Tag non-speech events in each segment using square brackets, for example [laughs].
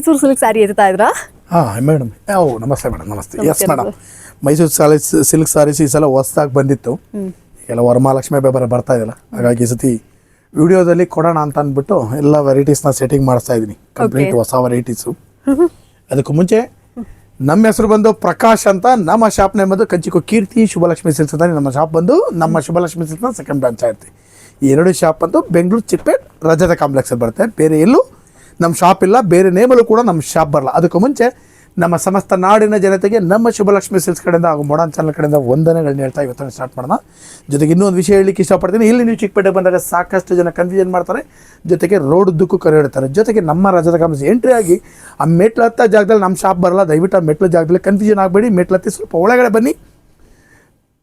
Mysuru silk sari ಎತ್ತಾ ಇದ್ರಾ? ಹಾಂ madam ಓ ನಮಸ್ತೆ ಮೇಡಮ್ ನಮಸ್ತೆ. Yes madam Mysuru sarees silk sarees ಈ ಸಲ ಹೊಸದಾಗಿ ಬಂದಿತ್ತು. ಎಲ್ಲ ವರಮಹಾಲಕ್ಷ್ಮಿ ಹಬ್ಬ ಬರ ಬರ್ತಾ ಇದೆಯಲ್ಲ? ಹಾಗಾಗಿ ಈ ಸತಿ ವಿಡಿಯೋದಲ್ಲಿ ಕೊಡೋಣ ಅಂತ ಅಂದ್ಬಿಟ್ಟು ಎಲ್ಲ ವೆರೈಟೀಸ್ನ ಸೆಟ್ಟಿಂಗ್ ಮಾಡಿಸ್ತಾ ಇದ್ದೀನಿ ಕಂಪ್ಲೀಟ್ ಹೊಸ ವೆರೈಟೀಸು ಅದಕ್ಕೂ ಮುಂಚೆ ನಮ್ಮ ಹೆಸರು ಬಂದು ಪ್ರಕಾಶ್ ಅಂತ ನಮ್ಮ ಶಾಪ್ ನೇಮ್ ಬಂದು ಕಂಚಿಕೋ ಕೀರ್ತಿ ಶುಭಲಕ್ಷ್ಮಿ ಸಿಲ್ಕ್ಸ್ ಅಂತ ನಮ್ಮ ಶಾಪ್ ಬಂದು ನಮ್ಮ ಶುಭಲಕ್ಷ್ಮಿ ಸಿಲ್ಕ್ನ ಸೆಕೆಂಡ್ ಬ್ರಾಂಚ್ ಆಯಿತು. ಈ ಎರಡು ಶಾಪ್ ಬಂದು ಬೆಂಗಳೂರು ಚಿಪ್ಪೆ ರಜತ ಕಾಂಪ್ಲೆಕ್ಸಲ್ಲಿ ಬರುತ್ತೆ. ಬೇರೆ ಎಲ್ಲೂ ನಮ್ಮ ಶಾಪ್ ಇಲ್ಲ, ಬೇರೆ ನೇಮಲ್ಲೂ ಕೂಡ ನಮ್ಮ ಶಾಪ್ ಬರಲ್ಲ. ಅದಕ್ಕೂ ಮುಂಚೆ ನಮ್ಮ ಸಮಸ್ತ ನಾಡಿನ ಜನತೆಗೆ ನಮ್ಮ ಶುಭಲಕ್ಷ್ಮಿ ಸಿಲ್ಸ್ ಕಡೆಯಿಂದ ಹಾಗೂ ಮೊಡಾನ್ ಚಾನಲ್ ಕಡೆಯಿಂದ ವಂದನೆಗಳನ್ನ ಹೇಳ್ತಾ ಇವತ್ತನ್ನು ಸ್ಟಾರ್ಟ್ ಮಾಡೋಣ. ಜೊತೆಗೆ ಇನ್ನೊಂದು ವಿಷಯ ಹೇಳಲಿಕ್ಕೆ ಇಷ್ಟಪಡ್ತೀನಿ. ಇಲ್ಲಿ ನೀವು ಚಿಕ್ಕಪೇಟೆ ಬಂದಾಗ ಸಾಕಷ್ಟು ಜನ ಕನ್ಫ್ಯೂಷನ್ ಮಾಡ್ತಾರೆ. ಜೊತೆಗೆ ರೋಡ್ ದುಕ್ಕು ಕರೆಯಿಡ್ತಾರೆ ಜೊತೆಗೆ ನಮ್ಮ ರಾಜ್ಯದ ಕಾಂಪ್ಲೆಕ್ಸ್ ಎಂಟ್ರಿ ಆಗಿ ಆ ಮೆಟ್ಲು ಹತ್ತ ಜಾಗದಲ್ಲಿ ನಮ್ಮ ಶಾಪ್ ಬರಲ್ಲ. ದಯವಿಟ್ಟು ಆ ಮೆಟ್ಲು ಜಾಗದಲ್ಲಿ ಕನ್ಫ್ಯೂಷನ್ ಆಗಬೇಡಿ. ಮೆಟ್ಲು ಹತ್ತಿ ಸ್ವಲ್ಪ ಒಳಗಡೆ ಬನ್ನಿ.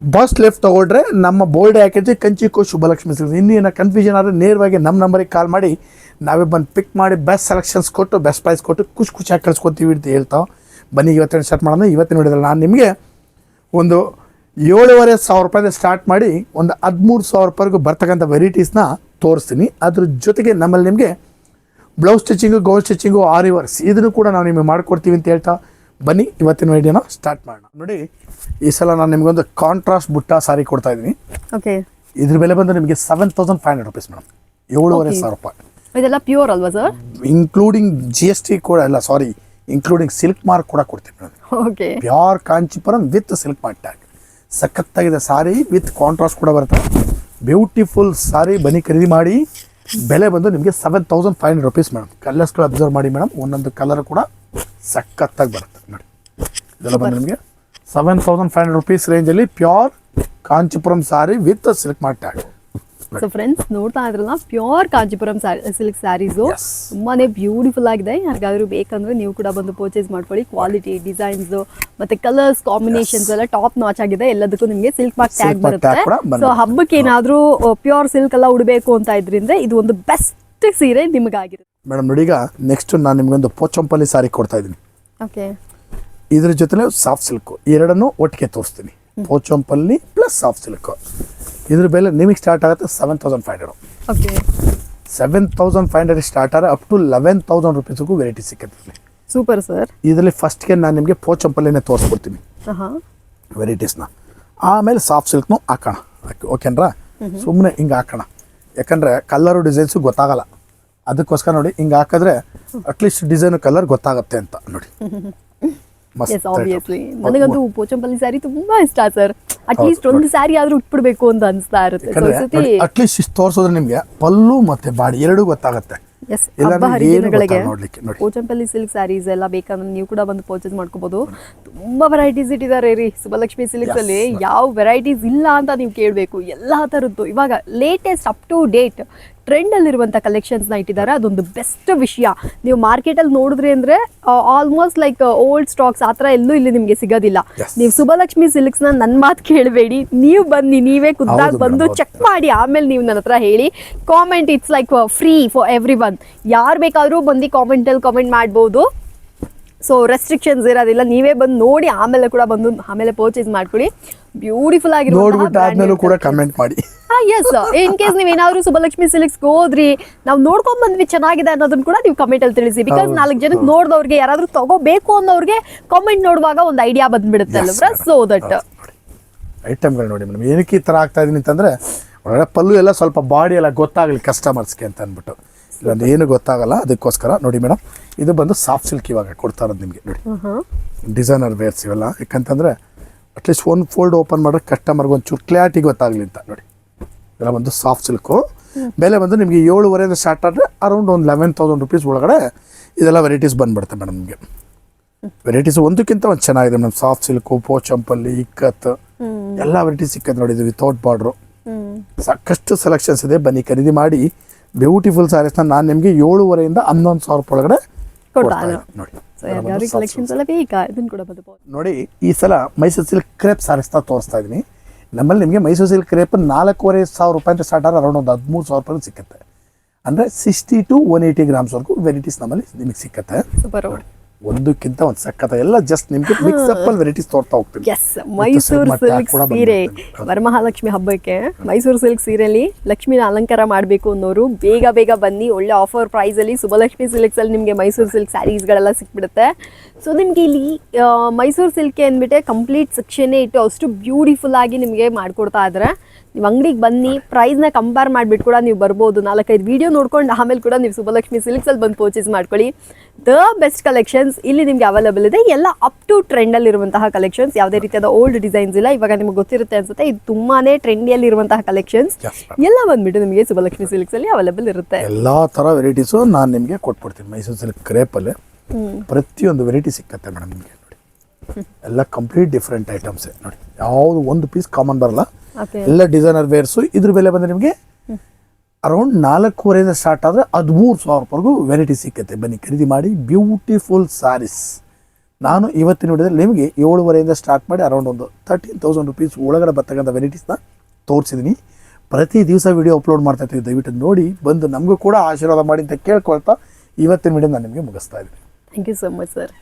ಬಸ್ ಲೆಫ್ಟ್ ತಗೊಂಡ್ರೆ ನಮ್ಮ ಬೋರ್ಡ್ ಹಾಕಿದ್ರೆ ಕಂಚಿಕೋ ಶುಭಲಕ್ಷ್ಮಿ ಸಿಗ್ತದೆ ಇನ್ನೇನು ಕನ್ಫ್ಯೂಷನ್ ಆದರೆ ನೇರವಾಗಿ ನಮ್ಮ ನಂಬರಿಗೆ ಕಾಲ್ ಮಾಡಿ, ನಾವೇ ಬಂದು ಪಿಕ್ ಮಾಡಿ ಬೆಸ್ಟ್ ಸೆಲೆಕ್ಷನ್ಸ್ ಕೊಟ್ಟು ಬೆಸ್ಟ್ ಪ್ರೈಸ್ ಕೊಟ್ಟು ಖುಷಿ ಖುಷಿಯಾಗಿ ಕಳ್ಸ್ಕೊತೀವಿ ಅಂತ ಹೇಳ್ತಾವೆ ಬನ್ನಿ, ಇವತ್ತಿನ ಸ್ಟಾರ್ಟ್ ಮಾಡೋಣ? ಇವತ್ತಿನ ನೋಡಿದ್ರೆ ನಾನು ನಿಮಗೆ ಒಂದು ಏಳುವರೆ ಸಾವಿರ ರೂಪಾಯಿಂದ ಸ್ಟಾರ್ಟ್ ಮಾಡಿ, ಒಂದು ಹದಿಮೂರು ಸಾವಿರ ರೂಪಾಯಿಗೂ ಬರ್ತಕ್ಕಂಥ ವೆರೈಟೀಸ್ನ ತೋರಿಸ್ತೀನಿ. ಅದ್ರ ಜೊತೆಗೆ ನಮ್ಮಲ್ಲಿ ನಿಮಗೆ blouse stitching gown stitching aari works ಇದನ್ನು ಕೂಡ ನಾವು ನಿಮಗೆ ಮಾಡಿಕೊಡ್ತೀವಿ ಅಂತ ಹೇಳ್ತಾ. ಬನ್ನಿ ಇವತ್ತಿನ ವಿಡಿಯೋನ ಸ್ಟಾರ್ಟ್ ಮಾಡೋಣ. ನೋಡಿ ಈ ಸಲ ನಾನು ನಿಮಗೊಂದು ಕಾಂಟ್ರಾಸ್ಟ್ ಬುಟ್ಟ ಸಾರಿ ಕೊಡ್ತಾ ಇದ್ದೀನಿ. ಓಕೆ ಇದ್ರ ಬೆಲೆ ಬಂದು ನಿಮಗೆ seven thousand five hundred rupees madam ಏಳುವರೆ ಸಾವಿರ ರೂಪಾಯಿ. ಇದೆಲ್ಲ ಪ್ಯೂರ್ ಅಲ್ವಾ sir including G S T ಕೂಡ ಇಲ್ಲ ಸಾರಿ ಇನ್ಕ್ಲೂಡಿಂಗ್ ಸಿಲ್ಕ್ ಮಾರ್ಕ್ ಕೂಡ ಕೊಡ್ತೀನಿ madam okay pure Kanchipuram with silk mark tag ಸಖತ್ತಾಗಿದೆ ಸಾರಿ ವಿತ್ ಕಾಂಟ್ರಾಸ್ಟ್ ಕೂಡ ಬರುತ್ತೆ. ಬ್ಯೂಟಿಫುಲ್ ಸಾರಿ ಬನ್ನಿ ಖರೀದಿ ಮಾಡಿ. ಬೆಲೆ ಬಂದು ನಿಮಗೆ seven thousand five hundred rupees madam ಕಲರ್ಸ್ಗಳು observe ಮಾಡಿ ಮೇಡಮ್ ಒಂದೊಂದು ಕಲರ್ ಕೂಡ ಸಖತ್ತಾಗಿ ಬರುತ್ತೆ. ನೋಡಿ. ಇದೆಲ್ಲ ಬಂದು ನಿಮಗೆ seven thousand five hundred rupees ರೇಂಜಲ್ಲಿ pure Kanchipuram sari with silk mark tag so friends ನೋಡ್ತಾ ಇದ್ರಲ್ಲ ಪ್ಯೂರ್ ಕಾಂಚಿಪುರಂ ಸಿಲ್ಕ್ ಸ್ಯಾರೀಸು. ತುಂಬಾನೇ ಬ್ಯೂಟಿಫುಲ್ ಆಗಿದೆ. ಯಾರಿಗಾದ್ರೂ ಬೇಕಂದ್ರೆ ನೀವು ಕೂಡ ಬಂದು ಪರ್ಚೇಸ್ ಮಾಡ್ಕೊಳ್ಳಿ. ಕ್ವಾಲಿಟಿ ಡಿಸೈನ್ಸ್ ಮತ್ತೆ ಕಲರ್ಸ್ ಕಾಂಬಿನೇಷನ್ಸ್ ಎಲ್ಲ ಟಾಪ್ ನಾಚ್ ಆಗಿದೆ. ಎಲ್ಲದಕ್ಕೂ ನಿಮಗೆ ಸಿಲ್ಕ್ ಮಾರ್ಕ್ ಟ್ಯಾಗ್ ಬರುತ್ತೆ. ಸೊ ಹಬ್ಬಕ್ಕೆ ಏನಾದರೂ ಪ್ಯೂರ್ ಸಿಲ್ಕ್ ಎಲ್ಲ ಉಡಬೇಕು ಅಂತ ಇದ್ರಿಂದ ಇದು ಒಂದು ಬೆಸ್ಟ್ ಸೀರೆ ನಿಮಗಾಗಿರುತ್ತೆ. ಮೇಡಮ್ ನೋಡಿ ಈಗ ನೆಕ್ಸ್ಟ್ ನಾನು ನಿಮಗೊಂದು ಪೋಚಂಪಲ್ಲಿ ಸಾರಿ ಕೊಡ್ತಾ ಇದ್ದೀನಿ. ಓಕೆ. ಇದ್ರ ಜೊತೆಲೆ ಸಾಫ್ಟ್ ಸಿಲ್ಕು ಎರಡನ್ನೂ ಒಟ್ಟಿಗೆ ತೋರಿಸ್ತೀನಿ. Pochampally plus soft silk. ಇದ್ರ ಬೆಲೆ ನಿಮಗೆ ಸ್ಟಾರ್ಟ್ ಆಗುತ್ತೆ seven thousand five hundred okay. Seven thousand five hundred start ಆದರೆ ಅಪ್ ಟು ಲೆವೆನ್ ತೌಸಂಡ್ ರುಪೀಸ್ಗೂ ವೆರೈಟಿ ಸಿಕ್ಕತ್ತೆ ಸೂಪರ್ ಸರ್. ಇದರಲ್ಲಿ ಫಸ್ಟ್ಗೆ ನಾನು ನಿಮಗೆ ಪೋಚಂಪಲ್ಲಿನೇ ತೋರಿಸ್ಕೊಡ್ತೀನಿ. ವೆರೈಟೀಸ್ನ ಆಮೇಲೆ ಸಾಫ್ಟ್ ಸಿಲ್ಕ್ನು ಹಾಕೋಣ. ಓಕೆನ್ರಾ ಸುಮ್ಮನೆ ಹಿಂಗೆ ಹಾಕೋಣ. ಯಾಕಂದರೆ ಕಲ್ಲರು ಡಿಸೈನ್ಸು ಗೊತ್ತಾಗಲ್ಲ. ಅದಕ್ಕೋಸ್ಕರ ನೋಡಿ ಹಿಂಗೆ ಹಾಕಿದ್ರೆ ಅಟ್ಲೀಸ್ಟ್ ಡಿಸೈನ್ ಕಲರ್ ಗೊತ್ತಾಗುತ್ತೆ ಅಂತ ನೋಡಿ. [laughs] ಎಸ್ ಆಬ್ವಿಯಸ್ಲಿ ನನಗಂತೂ ಪೋಚಂಪಲ್ಲಿ ಸ್ಯಾರಿ ತುಂಬಾ ಇಷ್ಟ ಸರ್ ಅಟ್ಲೀಸ್ಟ್ ಒಂದು ಸ್ಯಾರಿ ಆದ್ರೂ ಉಟ್ಬಿಡ್ಬೇಕು ಅಂತ ಅನಿಸ್ತಾ ಇರುತ್ತೆ. ಅಟ್ಲೀಸ್ಟ್ ಇಷ್ಟು ತೋರಿಸೋದ್ರೆ ನಿಮಗೆ ಪಲ್ಲು ಮತ್ತೆ ಬಾಡಿ ಎರಡೂ ಗೊತ್ತಾಗುತ್ತೆ. ಹರಿದಿನಗಳಿಗೆ. ಪೋಚಂಪಲ್ಲಿ ಸಿಲ್ಕ್ ಸ್ಯಾರೀಸ್ ಎಲ್ಲ ಬೇಕಂದ್ರೆ ನೀವು ಕೂಡ ಬಂದು ಪರ್ಚೇಸ್ ಮಾಡ್ಕೋಬಹುದು ತುಂಬಾ ವೆರೈಟೀಸ್ ಇಟ್ಟಿದ್ದಾರೆ ರೀ ಸುಬಲಕ್ಷ್ಮಿ ಸಿಲ್ಕ್ಸ್ ಅಲ್ಲಿ. ಯಾವ ವೆರೈಟೀಸ್ ಇಲ್ಲ ಅಂತ ನೀವು ಕೇಳಬೇಕು. ಎಲ್ಲಾ ತರದ್ದು. ಇವಾಗ latest up to date trend ಅಲ್ಲಿರುವಂತ ಕಲೆಕ್ಷನ್ಸ್ನ ಇಟ್ಟಿದ್ದಾರೆ. ಅದೊಂದು ಬೆಸ್ಟ್ ವಿಷಯ. ನೀವು ಮಾರ್ಕೆಟ್ ಅಲ್ಲಿ ನೋಡಿದ್ರಿ ಅಂದ್ರೆ ಆಲ್ಮೋಸ್ಟ್ ಲೈಕ್ ಓಲ್ಡ್ ಸ್ಟಾಕ್ಸ್ ಆ ಥರ ಎಲ್ಲೂ ಇಲ್ಲಿ ನಿಮ್ಗೆ ಸಿಗೋದಿಲ್ಲ. ನೀವು ಸುಬಲಕ್ಷ್ಮಿ ಸಿಲ್ಕ್ಸ್ನ ನನ್ನ ಮಾತು ಕೇಳಬೇಡಿ. ನೀವು ಬನ್ನಿ ನೀವೇ ಖುದ್ದಾಗಿ ಬಂದು ಚೆಕ್ ಮಾಡಿ ಆಮೇಲೆ ನೀವು ನನ್ನ ಹತ್ರ ಹೇಳಿ. Comment it's like free for everyone ಯಾರು ಬೇಕಾದರೂ ಬಂದು ಕಾಮೆಂಟಲ್ಲಿ ಕಾಮೆಂಟ್ ಮಾಡ್ಬೋದು. ಸೊ ರೆಸ್ಟ್ರಿಕ್ಷನ್ಸ್ ಇರೋದಿಲ್ಲ. ನೀವೇ ಬಂದು ನೋಡಿ ಆಮೇಲೆ ಕೂಡ ಬಂದು ಆಮೇಲೆ ಪರ್ಚೇಸ್ ಮಾಡ್ಕೊಳ್ಳಿ. ಬ್ಯೂಟಿಫುಲ್ ನೋಡ್ಬಿಟ್ಟು ಆದ್ಮೇಲೂ ಕೂಡ ಕಮೆಂಟ್ ಮಾಡಿ. ಎಸ್ ಇನ್ ಕೇಸ್ ನೀವು ಏನಾದ್ರು ಸುಬಲಕ್ಷ್ಮಿ ಸಿಲ್ಕ್ಸ್ ಹೋದ್ರಿ ನಾವು ನೋಡ್ಕೊಂಡ್ ಬಂದ್ವಿ ಚೆನ್ನಾಗಿದೆ ಅನ್ನೋದನ್ನ ಕೂಡ ನೀವು ಕಮೆಂಟ್ ಅಲ್ಲಿ ತಿಳಿಸಿ. ಬಿಕಾಸ್ ನಾಲ್ಕು ಜನಕ್ಕೆ ನೋಡಿದವ್ರಿಗೆ ಯಾರಾದ್ರೂ ತಗೋಬೇಕು ಅನ್ನೋರ್ಗೆ ಕಾಮೆಂಟ್ ನೋಡುವಾಗ ಒಂದು ಐಡಿಯಾ ಬಂದ್ಬಿಡುತ್ತೆ ಸೋ ಅಲ್ವಾ ಸೊ ದಟ್ ಐಟಮ್ಗಳು ನೋಡಿ. ಮೇಡಮ್ ಏನಕ್ಕೆ ಈ ಥರ ಆಗ್ತಾ ಇದೀನಿ ಅಂತಂದ್ರೆ ಒಳಗಡೆ ಪಲ್ಲು ಎಲ್ಲ ಸ್ವಲ್ಪ ಬಾಡಿ ಎಲ್ಲ ಗೊತ್ತಾಗಲಿ ಕಸ್ಟಮರ್ಸ್ಗೆ ಅಂತ ಅಂದ್ಬಿಟ್ಟು. ಇಲ್ಲೊಂದು ಏನು ಗೊತ್ತಾಗಲ್ಲ ಅದಕ್ಕೋಸ್ಕರ ನೋಡಿ ಮೇಡಮ್ ಇದು ಬಂದು ಸಾಫ್ಟ್ ಸಿಲ್ಕ್ ಇವಾಗ ಕೊಡ್ತಾ ಇರೋದು ನಿಮಗೆ ನೋಡಿ. ಡಿಸೈನರ್ ವೇರ್ಸ್ ಇವೆಲ್ಲ ಯಾಕಂತಂದರೆ ಅಟ್ಲೀಸ್ಟ್ ಒಂದು ಫೋಲ್ಡ್ ಓಪನ್ ಮಾಡಿದ್ರೆ ಕಸ್ಟಮರ್ಗೆ ಒಂಚೂರು ಕ್ಲಾರಿಟಿ ಗೊತ್ತಾಗಲಿ ಅಂತ ನೋಡಿ. ಇದೆಲ್ಲ ಬಂದು ಸಾಫ್ಟ್ ಸಿಲ್ಕು ಬೆಲೆ ಬಂದು ನಿಮಗೆ ಏಳುವರೆಯಿಂದ ಸ್ಟಾರ್ಟ್ ಆದರೆ ಅರೌಂಡ್ ಒಂದು ಲೆವೆನ್ ತೌಸಂಡ್ ರುಪೀಸ್ ಒಳಗಡೆ ಇದೆಲ್ಲ ವೆರೈಟೀಸ್ ಬಂದ್ಬಿಡುತ್ತೆ ಮೇಡಮ್ ನಿಮಗೆ. ವೆರೈಟೀಸ್ ಒಂದಕ್ಕಿಂತ ಒಂದು ಚೆನ್ನಾಗಿದೆ madam soft silk Pochampally ikat ಎಲ್ಲ ವೆರೈಟೀಸ್ ಸಿಕ್ಕತ್ತೆ ನೋಡಿ ಇದು ವಿತೌಟ್ ಬಾರ್ಡ್ರು ಸಾಕಷ್ಟು ಸೆಲೆಕ್ಷನ್ಸ್ ಇದೆ ಬನ್ನಿ ಖರೀದಿ ಮಾಡಿ. ಬ್ಯೂಟಿಫುಲ್ ಸ್ಯಾರೀಸ್ನ ನಾನು ನಿಮಗೆ ಏಳುವರೆಯಿಂದ ಹನ್ನೊಂದು ಸಾವಿರ ರೂಪಾಯಿ ಒಳಗಡೆ. ನೋಡಿ ನೋಡಿ ಈ ಸಲ ಮೈಸೂರು ಸಿಲ್ಕ್ ಕ್ರೇಪ್ ಸ್ಯಾರೀಸ್ನ ತೋರಿಸ್ತಾ ಇದ್ದೀನಿ. ನಮ್ಮಲ್ಲಿ ನಿಮಗೆ ಮೈಸೂರು ಸಿಲ್ಕ್ ಕ್ರೇಪ್ ನಾಲ್ಕೂವರೆ ಸಾವಿರ ರೂಪಾಯಿ ಅಂತ ಸ್ಟಾರ್ಟ್ ಆದ್ರೆ ಅರೌಂಡ್ ಒಂದು ಹದಿಮೂರು ಸಾವಿರ ರೂಪಾಯಿ ಸಿಕ್ಕುತ್ತೆ. ಅಂದರೆ ಸಿಕ್ಸ್ಟಿ ಟು ಒನ್ ಏಯ್ಟಿ ಗ್ರಾಮ್ಸ್ವರೆಗೂ ವೆರೈಟೀಸ್ ನಮ್ಮಲ್ಲಿ ನಿಮಗೆ ಸಿಕ್ಕತ್ತೆ. ಸೂಪರ್ ಒಂದಕ್ಕಿಂತ ಒಂದು ಸಖತ್ತ ಎಲ್ಲ ಜಸ್ಟ್ ನಿಮ್ಗೆ ಮಿಕ್ಸ್ ಅಪ್ ಅಲ್ಲಿ ವೆರೈಟೀಸ್ ತೋರ್ತಾ ಹೋಗ್ತೀನಿ. ಎಸ್ ಮೈಸೂರು ಸಿಲ್ಕ್ ಸೀರೆ. ವರಮಹಾಲಕ್ಷ್ಮಿ ಹಬ್ಬಕ್ಕೆ ಮೈಸೂರು ಸಿಲ್ಕ್ ಸೀರೆಲಿ ಲಕ್ಷ್ಮಿನ ಅಲಂಕಾರ ಮಾಡಬೇಕು ಅನ್ನೋರು ಬೇಗ ಬೇಗ ಬನ್ನಿ. ಒಳ್ಳೆ ಆಫರ್ ಪ್ರೈಸಲ್ಲಿ ಸುಬಲಕ್ಷ್ಮಿ ಸಿಲ್ಕ್ಸ್ ಅಲ್ಲಿ ನಿಮಗೆ ಮೈಸೂರು ಸಿಲ್ಕ್ ಸ್ಯಾರೀಸ್ಗಳೆಲ್ಲ ಸಿಕ್ಬಿಡುತ್ತೆ. ಸೊ ನಿಮಗೆ ಇಲ್ಲಿ ಮೈಸೂರು ಸಿಲ್ಕ್ ಅಂದ್ಬಿಟ್ಟೆ ಕಂಪ್ಲೀಟ್ ಸೆಕ್ಷನ್ನೇ ಇಟ್ಟು ಅಷ್ಟು ಬ್ಯೂಟಿಫುಲ್ ಆಗಿ ನಿಮಗೆ ಮಾಡ್ಕೊಡ್ತಾ ಇದ್ದಾರೆ ನೀವು ಅಂಗಡಿಗೆ ಬನ್ನಿ ಪ್ರೈಸ್ನ ಕಂಪೇರ್ ಮಾಡಿಬಿಟ್ಟು ಕೂಡ ನೀವು ಬರ್ಬೋದು. ನಾಲ್ಕೈದು ವಿಡಿಯೋ ನೋಡ್ಕೊಂಡು ಆಮೇಲೆ ಕೂಡ ನೀವು ಸುಬಲಕ್ಷ್ಮಿ ಸಿಲ್ಕ್ಸಲ್ಲಿ ಬಂದು ಪರ್ಚೇಸ್ ಮಾಡ್ಕೊಳ್ಳಿ. ದ ಬೆಸ್ಟ್ ಕಲೆಕ್ಷನ್ಸ್ ಇಲ್ಲಿ ನಿಮಗೆ ಅವೈಲೇಬಲ್ ಇದೆ. ಎಲ್ಲ ಅಪ್ ಟು ಟ್ರೆಂಡಲ್ಲಿ ಇರುವಂತಹ ಕಲೆಕ್ಷನ್ಸ್ ಯಾವುದೇ ರೀತಿಯಾದ ಓಲ್ಡ್ ಡಿಸೈನ್ಸ್ ಇಲ್ಲ. ಇವಾಗ ನಿಮಗೆ ಗೊತ್ತಿರುತ್ತೆ ಅನ್ಸುತ್ತೆ. ಇದು ತುಂಬಾನೇ ಟ್ರೆಂಡಿಯಲ್ಲಿ ಇರುವಂತಹ ಕಲೆಕ್ಷನ್ಸ್ ಎಲ್ಲ ಬಂದ್ಬಿಟ್ಟು ನಿಮಗೆ ಸುಬಲಕ್ಷ್ಮಿ ಸಿಲ್ಕ್ಸಲ್ಲಿ ಅವೈಲೇಬಲ್ ಇರುತ್ತೆ. ಎಲ್ಲಾ ತರ ವೆರೈಟೀಸು ನಾನು ನಿಮಗೆ ಕೊಟ್ಬಿಡ್ತೀನಿ. ಮೈಸೂರು ಸಿಲ್ಕ್ ಕ್ರೇಪಲ್ಲಿ ಪ್ರತಿಯೊಂದು ವೆರೈಟಿ ಸಿಕ್ಕತ್ತೆ ಮೇಡಮ್ ನಿಮಗೆ. ನೋಡಿ. ಎಲ್ಲ ಕಂಪ್ಲೀಟ್ ಡಿಫ್ರೆಂಟ್ ಐಟಮ್ಸ್ ನೋಡಿ. ಯಾವುದು ಒಂದು ಪೀಸ್ ಕಾಮನ್ ಬರಲ್ಲ. ಎಲ್ಲ ಡಿಸೈನರ್ ವೇರ್ಸು ಇದ್ರ ಬೆಲೆ ಬಂದ್ರೆ ನಿಮಗೆ ಅರೌಂಡ್ ನಾಲ್ಕೂವರೆಯಿಂದ ಸ್ಟಾರ್ಟ್ ಆದರೆ ಹದಿಮೂರು ಸಾವಿರ ರೂಪಾಯಿಗೂ ವೆರೈಟಿ ಸಿಕ್ಕತ್ತೆ. ಬನ್ನಿ, ಖರೀದಿ ಮಾಡಿ. ಬ್ಯೂಟಿಫುಲ್ ಸ್ಯಾರೀಸ್ ನಾನು ಇವತ್ತಿನ ವಿಡಿಯೋದಲ್ಲಿ ನಿಮಗೆ ಏಳುವರೆಯಿಂದ ಸ್ಟಾರ್ಟ್ ಮಾಡಿ ಅರೌಂಡ್ ಒಂದು ತರ್ಟೀನ್ ತೌಸಂಡ್ ರುಪೀಸ್ ಒಳಗಡೆ ಬರ್ತಕ್ಕಂಥ ವೆರೈಟೀಸ್ನ ತೋರಿಸಿದ್ದೀನಿ ಪ್ರತಿ ದಿವಸ ವಿಡಿಯೋ ಅಪ್ಲೋಡ್ ಮಾಡ್ತಾ ದಯವಿಟ್ಟು ನೋಡಿ. ಬಂದು ನಮಗೂ ಕೂಡ ಆಶೀರ್ವಾದ ಮಾಡಿ ಅಂತ ಕೇಳ್ಕೊಳ್ತಾ ಇವತ್ತಿನ ವಿಡಿಯೋ ನಾನು ನಿಮಗೆ ಮುಗಿಸ್ತಾ ಇದ್ದೀನಿ. Thank you so much sir